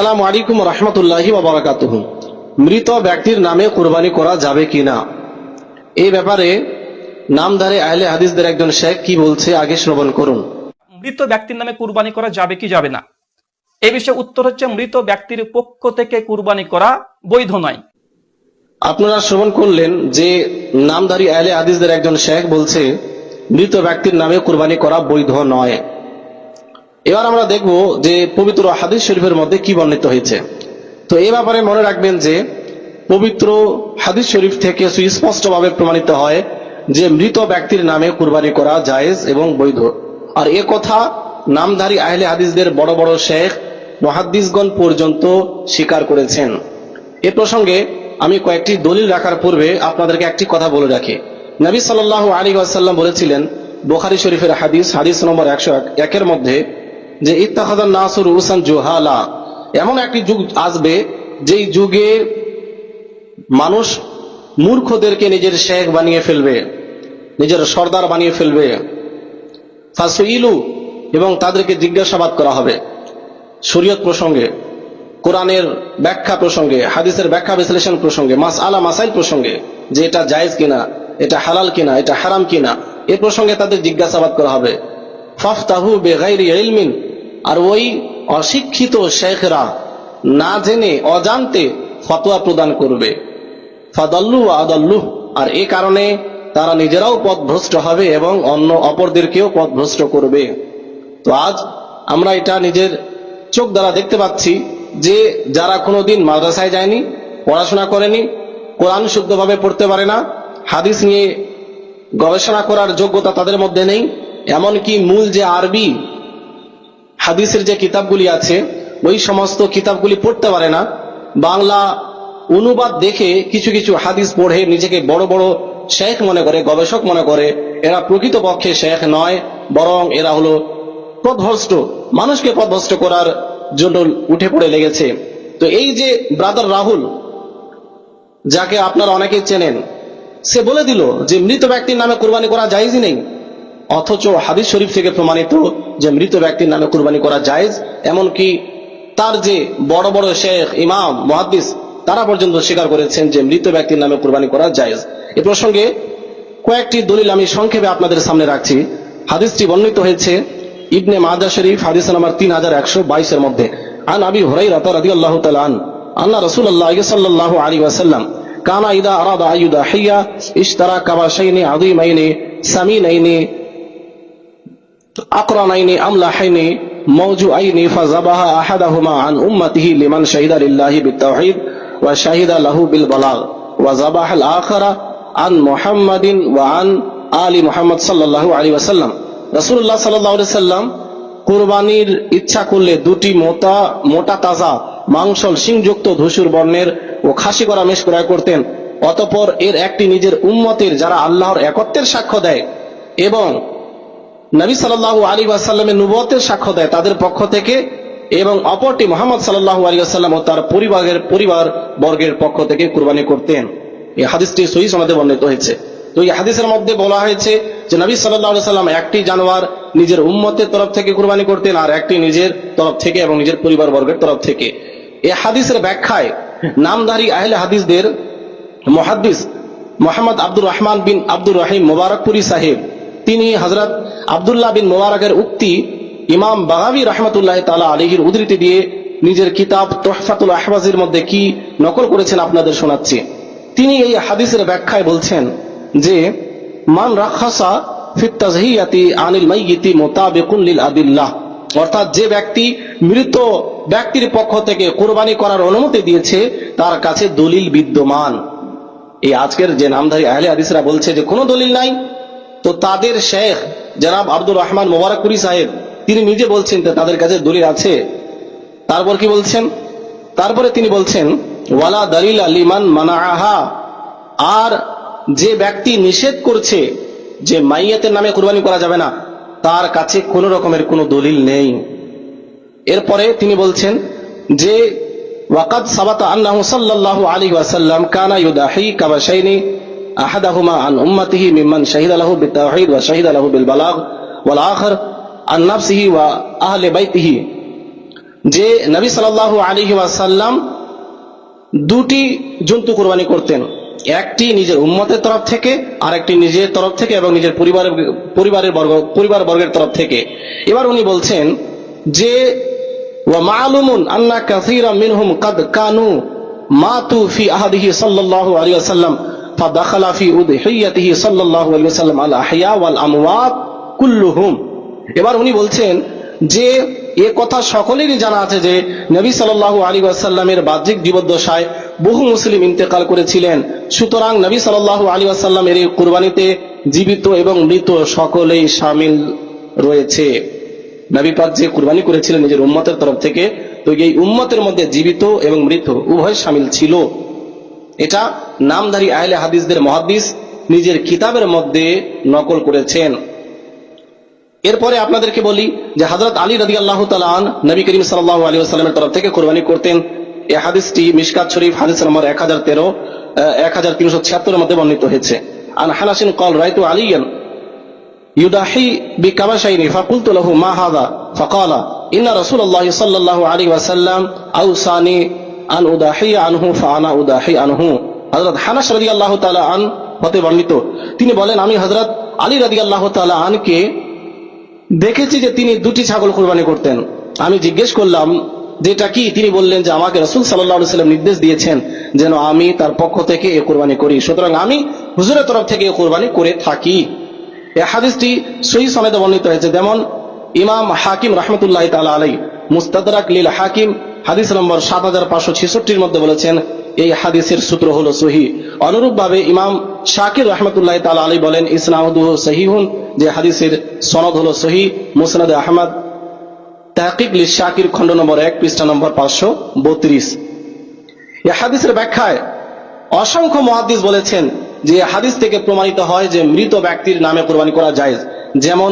আসসালামু আলাইকুম রহমতুল্লাহি বারাকাতুহু। মৃত ব্যক্তির নামে কুরবানি করা যাবে কিনা? এই ব্যাপারে নামধারে আহলে হাদিসদের একজন শেখ কি বলছে আগে শ্রবণ করুন। মৃত ব্যক্তির নামে কুরবানি করা যাবে কি যাবে না? এই বিষয়ে উত্তর হচ্ছে মৃত ব্যক্তির পক্ষ থেকে কুরবানি করা বৈধ নয়। আপনারা শ্রবণ করলেন যে নামধারী আহলে হাদিসদের একজন শেখ বলছে মৃত ব্যক্তির নামে কুরবানি করা বৈধ নয়। এবার আমরা দেখব যে পবিত্র হাদিস শরীফের মধ্যে কি বর্ণিত হয়েছে। তো এ ব্যাপারে মনে রাখবেন যে, পবিত্র হাদিস শরীফ থেকে সুস্পষ্টভাবে প্রমাণিত হয় যে মৃত ব্যক্তির নামে কুরবানি করা জায়েজ এবং বৈধ। আর এ কথা নামধারী আহলে হাদিসদের বড় বড় শেখ মহাদ্দিসগণ পর্যন্ত স্বীকার করেছেন। এ প্রসঙ্গে আমি কয়েকটি দলিল রাখার পূর্বে আপনাদেরকে একটি কথা বলে রাখি। নবী সাল্লাহ আলী আসাল্লাম বলেছিলেন, বোখারি শরীফের হাদিস হাদিস নম্বর একশো একের মধ্যে যে ইত্তাখাদান নাসুর উসান জোহালা, এমন একটি যুগ আসবে যেই যুগে মানুষ মূর্খদেরকে নিজের শেখ বানিয়ে ফেলবে, নিজের সর্দার বানিয়ে ফেলবে। ফাসইলু এবং তাদেরকে জিজ্ঞাসাবাদ করা হবে শরীয়ত প্রসঙ্গে, কোরআনের ব্যাখ্যা প্রসঙ্গে, হাদিসের ব্যাখ্যা বিশ্লেষণ প্রসঙ্গে মাস আলা মাসাইল প্রসঙ্গে, যে এটা জায়েজ কিনা, এটা হালাল কিনা, এটা হারাম কিনা, এ প্রসঙ্গে তাদের জিজ্ঞাসাবাদ করা হবে। ফাফতাহু বেগাইরি ইলমিন আর ওই অশিক্ষিত শেখরা না জেনে অজান্তে ফতোয়া প্রদান করবে। ফাদাল্লু আদাল্লু। আর এ কারণে তারা নিজেরাও পথভ্রষ্ট হবে এবং অন্য অপরদেরকেও পথভ্রষ্ট করবে। তো আজ আমরা এটা নিজের চোখ দ্বারা দেখতে পাচ্ছি যে যারা কোনোদিন মাদ্রাসায় যায়নি, পড়াশোনা করেনি, কোরআন শুদ্ধভাবে পড়তে পারে না, হাদিস নিয়ে গবেষণা করার যোগ্যতা তাদের মধ্যে নেই, এমনকি মূল যে আরবি হাদিসের যে কিতাবগুলি আছে, ওই সমস্ত কিতাবগুলি পড়তে পারে না। বাংলা অনুবাদ দেখে কিছু কিছু হাদিস পড়ে নিজেকে বড় বড় শেখ মনে করে, গবেষক মনে করে। এরা প্রকৃতপক্ষে শেখ নয়, বরং এরা হলো পথভ্রষ্ট মানুষকে পথভ্রষ্ট করার জন্য উঠে পড়ে লেগেছে। তো এই যে ব্রাদার রাহুল, যাকে আপনারা অনেকেই চেনেন, সে বলে দিল যে মৃত ব্যক্তির নামে কোরবানি করা জায়েজই নেই। অথচ হাদিস শরীফ থেকে প্রমাণিত যে মৃত ব্যক্তির নামে কুরবানি করা জায়েজ, এমনকি তার যে বড় বড় শেখ, ইমাম, মহাদ্দিস, তারা পর্যন্ত স্বীকার করেছেন যে মৃত ব্যক্তির নামে কুরবানি করা জায়েজ। এ প্রসঙ্গে কয়েকটি দলিল আমি সংক্ষেপে আপনাদের সামনে রাখছি। হাদিসটি বর্ণিত হয়েছে ইবনে মাদা শরীফ, হাদিস নাম্বার তিন হাজার একশো বাইশের মধ্যে। আন আবি হরাই রাতা রাদি আল্লাহ তালান আল্লাহ রসুল আল্লাহ সাল্লাহ আলী ওয়াসাল্লাম কানা ইদা আরাদা আয়ুদা হাইয়া ইশতারা কাবাশাইনি আদিমাইনি সামিনাইনি আকরান আকরানাইনি আমলাহাইনি মৌজু আইনি ফাজাবাহা আহাদাহুমা আন উম্মাতিহি লিমান শাহিদা লিল্লাহি বিত্তাহিদ ওয়া শাহিদা লাহু বিল বালাগ। ওয়া জাবাহাল আখরা আন মুহাম্মাদিন ওয়া আন আলী মুহাম্মদ সাল্লাল্লাহু আলাইহি ওয়াসাল্লাম। রাসূলুল্লাহ সাল্লাল্লাহু আলাইহি সাল্লাম কুরবানির ইচ্ছা করলে দুটি মোটা মোটা তাজা মাংসল সিংযুক্ত ধূসুর বর্ণের ও খাসি করা মেষ ক্রয় করতেন। অতপর এর একটি নিজের উম্মতের যারা আল্লাহর একত্বের সাক্ষ্য দেয় এবং নবী সাল্লাহ আলী আসাল্লামের নুবতের সাক্ষ্য দেয় তাদের পক্ষ থেকে এবং অপরটি মোহাম্মদ সাল্লাহ আলী আসাল্লাম ও তার পরিবারের পরিবার বর্গের পক্ষ থেকে কুরবানি করতেন। এই হাদিসটি সহি সমাদে বর্ণিত হয়েছে। তো এই হাদিসের মধ্যে বলা হয়েছে যে নবী সাল্লাহ সাল্লাম একটি জানোয়ার নিজের উম্মতের তরফ থেকে কুরবানি করতেন আর একটি নিজের তরফ থেকে এবং নিজের পরিবার বর্গের তরফ থেকে। এই হাদিসের ব্যাখ্যায় নামধারী আহলে হাদিসদের মহাদ্দিস মোহাম্মদ আব্দুর রহমান বিন আব্দুর রহিম মোবারকপুরি সাহেব তিনি হজরত আবদুল্লাহ বিন মোবারকের উক্তি ইমাম বাগাবি রহমতুল্লাহ তালা আলিহির উদ্ধৃতি দিয়ে নিজের কিতাব তোহফাতুল আহবাজের মধ্যে কি নকল করেছেন আপনাদের শোনাচ্ছি। তিনি এই হাদিসের ব্যাখ্যায় বলছেন যে, মান রাখাসা ফিত্তাজহিয়াতি আনিল মাইয়িতি মোতাবেকুন লিল আদিল্লাহ। অর্থাৎ যে ব্যক্তি মৃত ব্যক্তির পক্ষ থেকে কোরবানি করার অনুমতি দিয়েছে, তার কাছে দলিল বিদ্যমান। এই আজকের যে নামধারী আহলে হাদিসরা বলছে যে কোনো দলিল নাই তো তাদের শেখ, জনাব আব্দুর রহমান মোবারকুরি সাহেব, তিনি নিজে বলছেন তাদের কাছে দলিল আছে। তারপর কি বলছেন? তারপরে তিনি বলছেন, ওয়ালা দলিল আলিমান মানাহা আর যে ব্যক্তি নিষেধ করছে যে মাইয়াতের নামে কুরবানি করা যাবে না, তার কাছে কোনো রকমের কোনো দলিল নেই। এরপরে তিনি বলছেন যে, ওয়াকাদ সাবাতা আন্নাহু সাল্লাল্লাহু আলী ওয়াসাল্লাম কানা ইউদাহি কাবাশাইনি أحدهما عن أمته ممن شهد له بالتوحيد وشهد له بالبلاغ والآخر عن نفسه وأهل بيته যে নবী সাল্লাল্লাহু আলাইহি ওয়াসাল্লাম দুটি জন্তু কোরবানি করতেন একটি নিজের উম্মতের তরফ থেকে আর একটি নিজের তরফ থেকে এবং নিজের পরিবারের পরিবারের বর্গ পরিবার বর্গের তরফ থেকে এবার উনি বলছেন যে ওয়া মালুমুন আন্না কাসীরা মিনহুম কাদ কানু মাতু ফি আহাদিহি সাল্লাল্লাহু আলাইহি ওয়াসাল্লাম فدخل في أضحيته صلى الله عليه وسلم الأحياء والأموات كلهم এবার উনি বলছেন যে এ কথা সকলেরই জানা আছে যে নবী সাল্লাল্লাহু আলী ওয়াসাল্লামের বাহ্যিক জীবদ্দশায় বহু মুসলিম ইন্তেকাল করেছিলেন সুতরাং নবী সাল্লাল্লাহু আলী ওয়াসাল্লামের এই কুরবানিতে জীবিত এবং মৃত সকলেই সামিল রয়েছে নবী পাক যে কুরবানি করেছিলেন নিজের উম্মতের তরফ থেকে তো এই উম্মতের মধ্যে জীবিত এবং মৃত উভয় সামিল ছিল এটা নামধারী আহলে হাদিসদের মহাদিস নিজের কিতাবের মধ্যে নকল করেছেন। এরপরে আপনাদেরকে বলি যে হজরত আলী রদি আল্লাহ তালান নবী করিম সাল্লাহ আলী আসসালামের তরফ থেকে কোরবানি করতেন। এ হাদিসটি মিসকাত শরীফ হাদিস নম্বর এক হাজার তেরো এক হাজার তিনশো ছিয়াত্তরের মধ্যে বর্ণিত হয়েছে। আন হানাসিন কল রায়তু আলিয়ান ইউদাহি বি কাবাশাইনি ফাকুলতু লাহু মা হাদা ফাকালা ইন্না রাসূলুল্লাহ সাল্লাল্লাহু আলাইহি ওয়াসাল্লাম আউসানি আন উদাহি আনহু ফানা উদাহি আনহু। হজরত হানাস রাজি আল্লাহ তালা আন হতে বর্ণিত। তিনি বলেন, আমি হজরত আলী রাজি আল্লাহ তালা আনকে দেখেছি যে তিনি দুটি ছাগল কোরবানি করতেন। আমি জিজ্ঞেস করলাম, যেটা কি? তিনি বললেন যে আমাকে রসুল সাল্লাহ সাল্লাম নির্দেশ দিয়েছেন যেন আমি তার পক্ষ থেকে এ কোরবানি করি। সুতরাং আমি হুজুরের তরফ থেকে এ কোরবানি করে থাকি। এ হাদিসটি সহি সমেত বর্ণিত হয়েছে। যেমন ইমাম হাকিম রহমতুল্লাহ তালা আলাই মুস্তাদ লীল হাকিম হাদিস নম্বর সাত হাজার পাঁচশো ছেষট্টির মধ্যে বলেছেন, এই হাদিসের সূত্র হলো সহি অনুরূপভাবে ইমাম শাকির রহমতুল্লাহ তালা আলী বলেন ইসনাউদুহ সহিহুন যে হাদিসের সনদ হলো সহি মুসনাদ আহমদ। তাহকিক শাকির খণ্ড নম্বর এক, পৃষ্ঠা নম্বর পাঁচশো বত্রিশ। এই হাদিসের ব্যাখ্যায় অসংখ্য মহাদিস বলেছেন যে হাদিস থেকে প্রমাণিত হয় যে মৃত ব্যক্তির নামে কোরবানি করা যায় যেমন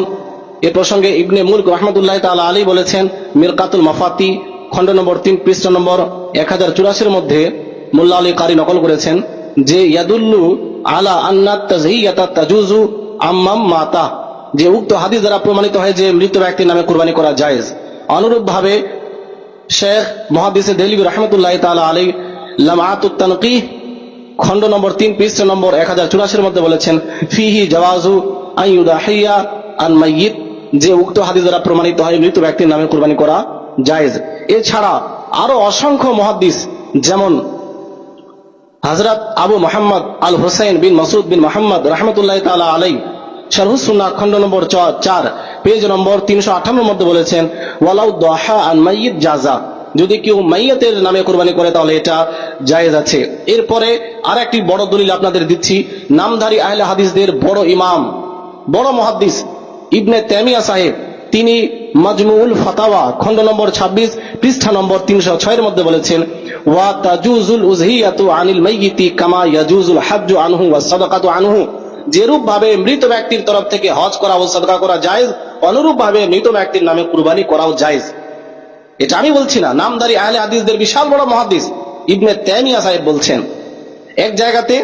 এ প্রসঙ্গে ইবনে মুলক রহমতুল্লাহ তালা আলী বলেছেন, মিরকাতুল মাফাতি খণ্ড নম্বর তিন, পৃষ্ঠ নম্বর এক হাজার চুরাশির মধ্যে মোল্লা আলী কারি নকল করেছেন যে, ইয়াদুল্লু আলা আন্নাত তাজহিয়াতা তাজুজু আম্মাম মাতা, যে উক্ত হাদিস দ্বারা প্রমাণিত হয় যে মৃত ব্যক্তির নামে কোরবানি করা জায়েজ। অনুরূপভাবে শেখ মহাদিসে দেলিবি রহমতুল্লাহ তালা আলী লামাতুত তানকিহ, খণ্ড নম্বর তিন, পৃষ্ঠ নম্বর এক হাজার চুরাশির মধ্যে বলেছেন, ফিহি জওয়াজু আইউদাহিয়া আন মাইয়িত, যে উক্ত হাদিস দ্বারা প্রমাণিত হয় মৃত ব্যক্তির নামে কোরবানি করা জায়েজ। এছাড়া আরও অসংখ্য মহাদিস যেমন হজরত আবু মোহাম্মদ আল হোসেন বিন মসুদ বিন মোহাম্মদ রহমতুল্লাহ তালা আলাই শারহুসুন্না খণ্ড নম্বর চার, পেজ নম্বর তিনশো আঠান্নর মধ্যে বলেছেন, ওয়ালাউ দহা আন মাইয়িত জাজা যদি কেউ মাইয়াতের নামে কোরবানি করে, তাহলে এটা জায়েজ আছে। এরপরে আর একটি বড় দলিল আপনাদের দিচ্ছি, নামধারী আহলে হাদিসদের বড় ইমাম, বড় মহাদ্দিস ইবনে তেমিয়া সাহেব, তিনি মাজমুল ফাতাওয়া, খণ্ড নম্বর ২৬ পৃষ্ঠা নম্বর তিনশো ছয়ের মধ্যে বলেছেন, ওয়া তাজুজুল উজহিয়াতু আনিল মাইয়িতি কামা ইয়াজুজুল হাজ্জু আনহু ওয়া সাদাকাতু আনহু। যেরূপ ভাবে মৃত ব্যক্তির তরফ থেকে হজ করা ও সাদকা করা জায়েজ অনুরূপ ভাবে মৃত ব্যক্তির নামে কুরবানি করাও জায়েজ। এটা আমি বলছি না, নামদারি আহলে হাদিসদের বিশাল বড় মহাদিস, ইবনে তেমিয়া সাহেব বলছেন। এক জায়গাতে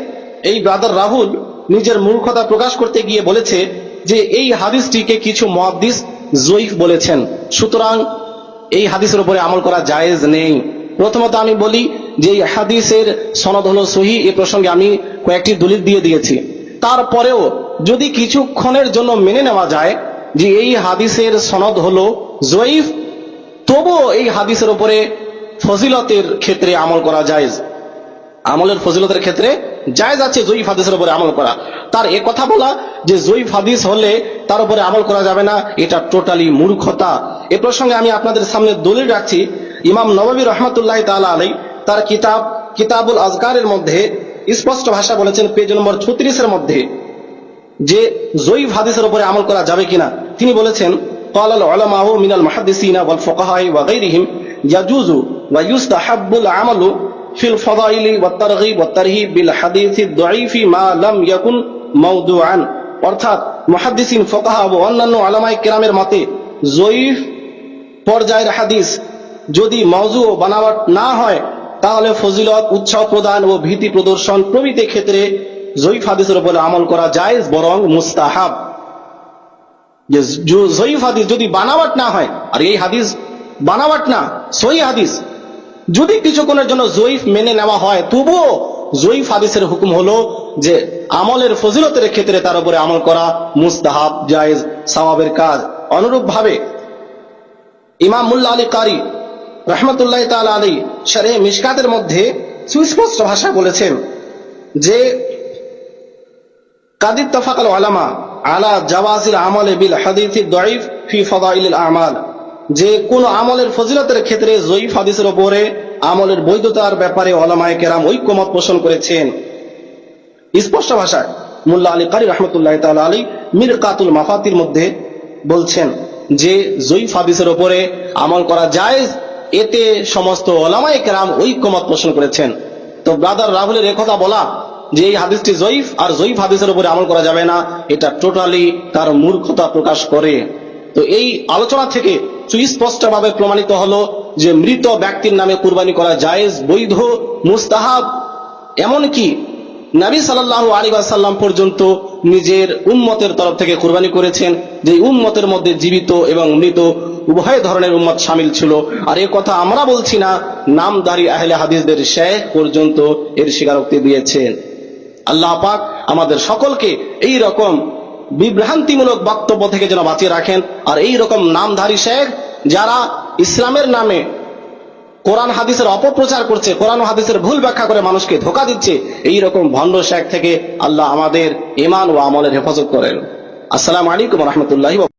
এই ব্রাদার রাহুল নিজের মূর্খতা প্রকাশ করতে গিয়ে বলেছে যে, এই হাদিসটিকে কিছু মহাদিস জয়ীফ বলেছেন, সুতরাং এই হাদিসের উপরে আমল করা জায়েজ নেই। প্রথমত আমি বলি যে এই হাদিসের সনদ হলো সহি, এ প্রসঙ্গে আমি কয়েকটি দলিল দিয়ে দিয়েছি। তারপরেও যদি কিছুক্ষণের জন্য মেনে নেওয়া যায় যে এই হাদিসের সনদ হলো জয়ীফ তবুও এই হাদিসের উপরে ফজিলতের ক্ষেত্রে আমল করা যায় আমলের ফজিলতের ক্ষেত্রে জায়েজ আছে জয়ীফ হাদিসের উপরে আমল করা। তার এ কথা বলা যে জয়ীফ হাদিস হলে তার উপরে আমল করা যাবে না এটা টোটালি মূর্খতা এ প্রসঙ্গে আমি আপনাদের সামনে দলিল রাখছি ইমাম নববী রহমতুল্লাহ তাআলা আলাই তার কিতাব কিতাবুল আজকারের মধ্যে স্পষ্ট ভাষা বলেছেন পেজ নম্বর ছত্রিশের মধ্যে যে জয়ীফ হাদিসের উপরে আমল করা যাবে কিনা তিনি বলেছেন قال العلماء من المحدثين والفقهاء وغيرهم يجوز ويستحب العمل في الفضائل والترغيب والترهيب بالحديث الضعيف ما لم يكن موضوعا অর্থাৎ মুহাদ্দিসিন, ফকাহা ও অন্যান্য আলামাই কেরামের মতে জয়ীফ পর্যায়ের হাদিস যদি মওজু ও বানাওয়াট না হয়, তাহলে ফজিলত, উৎসাহ প্রদান ও ভীতি প্রদর্শন প্রভৃতি ক্ষেত্রে জয়ীফ হাদিসের উপরে আমল করা যায় বরং মুস্তাহাব। যে জয়ীফ হাদিস যদি বানাওয়াট না হয়, আর এই হাদিস বানাওয়াট না, সহি হাদিস, যদি কিছুক্ষণের জন্য জয়ীফ মেনে নেওয়া হয়, তবুও জয়ীফ হাদিসের হুকুম হলো যে আমলের ফজিলতের ক্ষেত্রে তার উপরে আমল করা মুস্তাহাব, জায়েজ, সওয়াবের কাজ। অনুরূপ ভাবে ইমাম মুল্লা আলী কারি রহমতুল্লাহ তাল আলী শারে মিশকাতের মধ্যে সুস্পষ্ট ভাষায় বলেছেন যে কাদির তফাকাল আলামা আলা জাওয়াজিল আমলে বিল হাদিথি দয়ীফ ফি ফদাইল আমাল। যে কোন আমলের ফজিলতের ক্ষেত্রে জয়ীফ হাদিসের উপরে আমলের বৈধতার ব্যাপারে ওলামায়ে কেরাম ঐক্যমত পোষণ করেছেন। স্পষ্ট ভাষায় মুল্লা আলী কারি রহমতুল্লাহ তাল আলী মির কাতুল মাফাতির মধ্যে বলছেন যে, জয়ীফ হাদিসের ওপরে আমল করা যায় এতে সমস্ত ওলামায়ে কেরাম ঐক্যমত পোষণ করেছেন। তো ব্রাদার রাহুলের একথা বলা যে, এই হাদিসটি জয়ীফ আর জয়ীফ হাদিসের উপরে আমল করা যাবে না, এটা টোটালি তার মূর্খতা প্রকাশ করে। তো এই আলোচনা থেকে সুস্পষ্টভাবে প্রমাণিত হলো যে, মৃত ব্যক্তির নামে কুরবানি করা জায়েজ, বৈধ, মুস্তাহাব, এমনকি নবী আলাইহি ওয়াসাল্লাম পর্যন্ত নিজের উম্মতের তরফ থেকে কুরবানি করেছেন, যে উম্মতের মধ্যে জীবিত এবং মৃত উভয় ধরনের উম্মত সামিল ছিল। আর এ কথা আমরা বলছি না, নামদারি আহলে হাদিসদের শেখ পর্যন্ত এর স্বীকারোক্তি দিয়েছেন। আল্লাহ পাক আমাদের সকলকে এই রকম বিভ্রান্তিমূলক বক্তব্য থেকে যেন বাঁচিয়ে রাখেন। আর এই রকম নামধারী শেখ, যারা ইসলামের নামে কোরআন হাদিসের অপপ্রচার করছে, কোরআন হাদিসের ভুল ব্যাখ্যা করে মানুষকে ধোকা দিচ্ছে এই রকম ভণ্ড শেখ থেকে আল্লাহ আমাদের ইমান ও আমলের হেফাজত করেন। আসসালামু আলাইকুম রহমতুল্লাহ